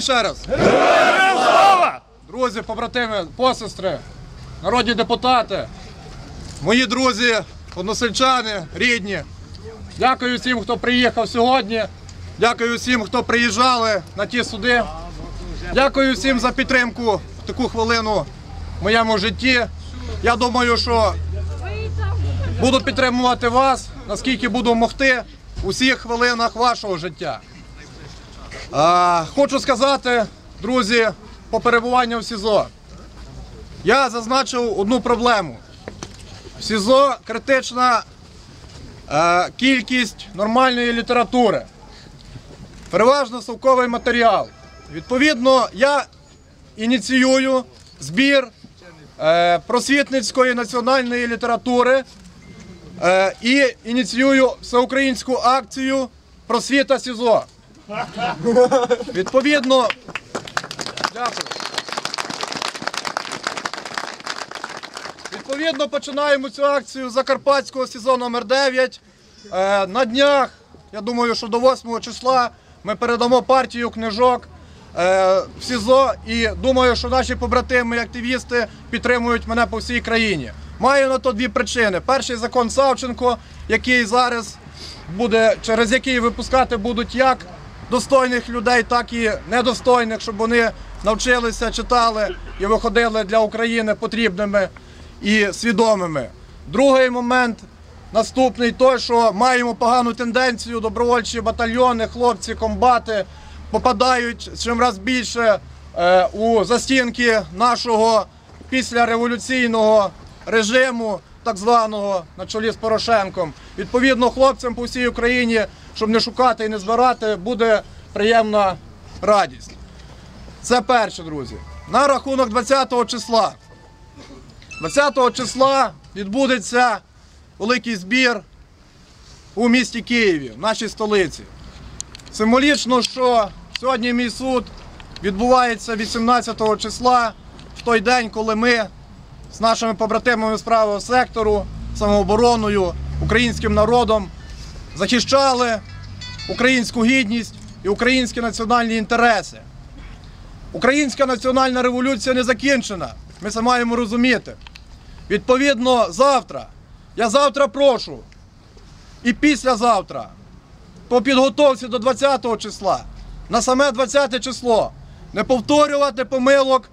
Ще раз. Друзі, побратими, посестри, народні депутати, мої друзі, односельчани, рідні. Дякую всім, хто приїхав сьогодні. Дякую всім, хто приїжджали на ті суди. Дякую всім за підтримку в таку хвилину в моєму житті. Я думаю, що буду підтримувати вас, наскільки буду могти у всіх хвилинах вашого життя. Хочу сказати, друзі, по перебуванню в СІЗО. Я зазначив одну проблему. В СІЗО критична е, кількість нормальної літератури. Переважно совковий матеріал. Відповідно, я ініціюю збір е, просвітницької національної літератури е, і ініціюю всеукраїнську акцію Просвіта СІЗО. Відповідно, дякую. Відповідно, починаємо цю акцію Закарпатського СІЗО номер 9 Е, На днях, я думаю, що до 8 числа ми передамо партію книжок е, в СІЗО і думаю, що наші побратими і активісти підтримують мене по всій країні. Маю на то дві причини. Перший закон Савченко, який зараз буде, через який випускати будуть як достойних людей, так і недостойних, щоб вони навчилися, читали і виходили для України потрібними і свідомими. Другий момент наступний той, що маємо погану тенденцію, добровольчі батальйони, хлопці, комбати попадають чим раз більше е, у застінки нашого післяреволюційного режиму, так званого на чолі з Порошенком. Відповідно, хлопцям по всій Україні, щоб не шукати і не збирати, буде приємна радість. Це перше, друзі. На рахунок 20 числа. 20 числа відбудеться великий збір у місті Києві, в нашій столиці. Символічно, що сьогодні мій суд відбувається 18 числа, в той день, коли ми з нашими побратимами з правого сектору, самообороною, українським народом захищали українську гідність і українські національні інтереси. Українська національна революція не закінчена. Ми це маємо розуміти. Відповідно, завтра, я завтра прошу і післязавтра по підготовці до 20-го числа, на саме 20 те число, не повторювати помилок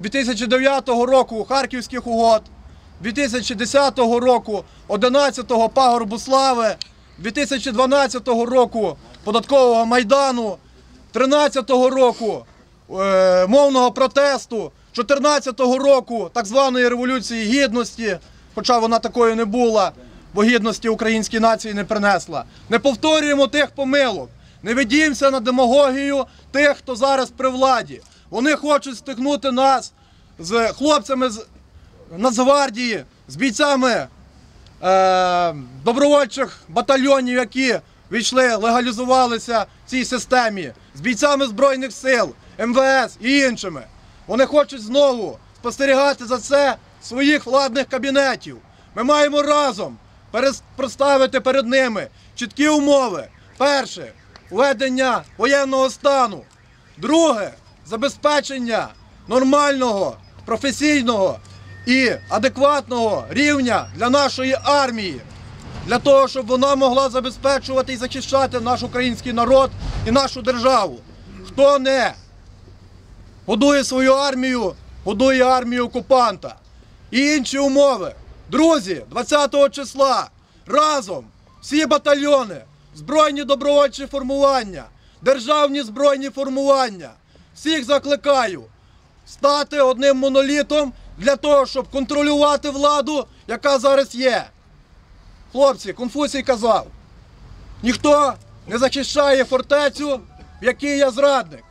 2009 року Харківських угод, 2010 року 11-го пагорбу слави, 2012 року податкового майдану, 13-го року е, мовного протесту, 14-го року так званої революції гідності, хоча вона такою не була, бо гідності українській нації не принесла. Не повторюємо тих помилок, не ведімося на демагогію тих, хто зараз при владі. Вони хочуть стикнути нас з хлопцями з Нацгвардії, з бійцями добровольчих батальйонів, які війшли, легалізувалися в цій системі, з бійцями Збройних сил, МВС і іншими. Вони хочуть знову спостерігати за це своїх владних кабінетів. Ми маємо разом представити перед ними чіткі умови. Перше введення воєнного стану. Друге забезпечення нормального, професійного і адекватного рівня для нашої армії, для того, щоб вона могла забезпечувати і захищати наш український народ і нашу державу. Хто не годує свою армію, годує армію окупанта. І інші умови. Друзі, 20 числа разом всі батальйони, збройні добровольчі формування, державні збройні формування. Всіх закликаю стати одним монолітом для того, щоб контролювати владу, яка зараз є. Хлопці, Конфуцій казав, ніхто не захищає фортецю, в якій я зрадник.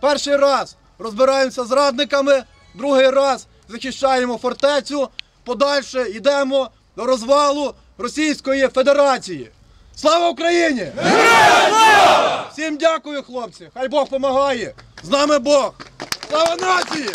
Перший раз розбираємося з радниками, другий раз захищаємо фортецю, подальше йдемо до розвалу Російської Федерації. Слава Україні! Всім дякую, хлопці! Хай Бог допомагає! З нами Бог! Слава нації!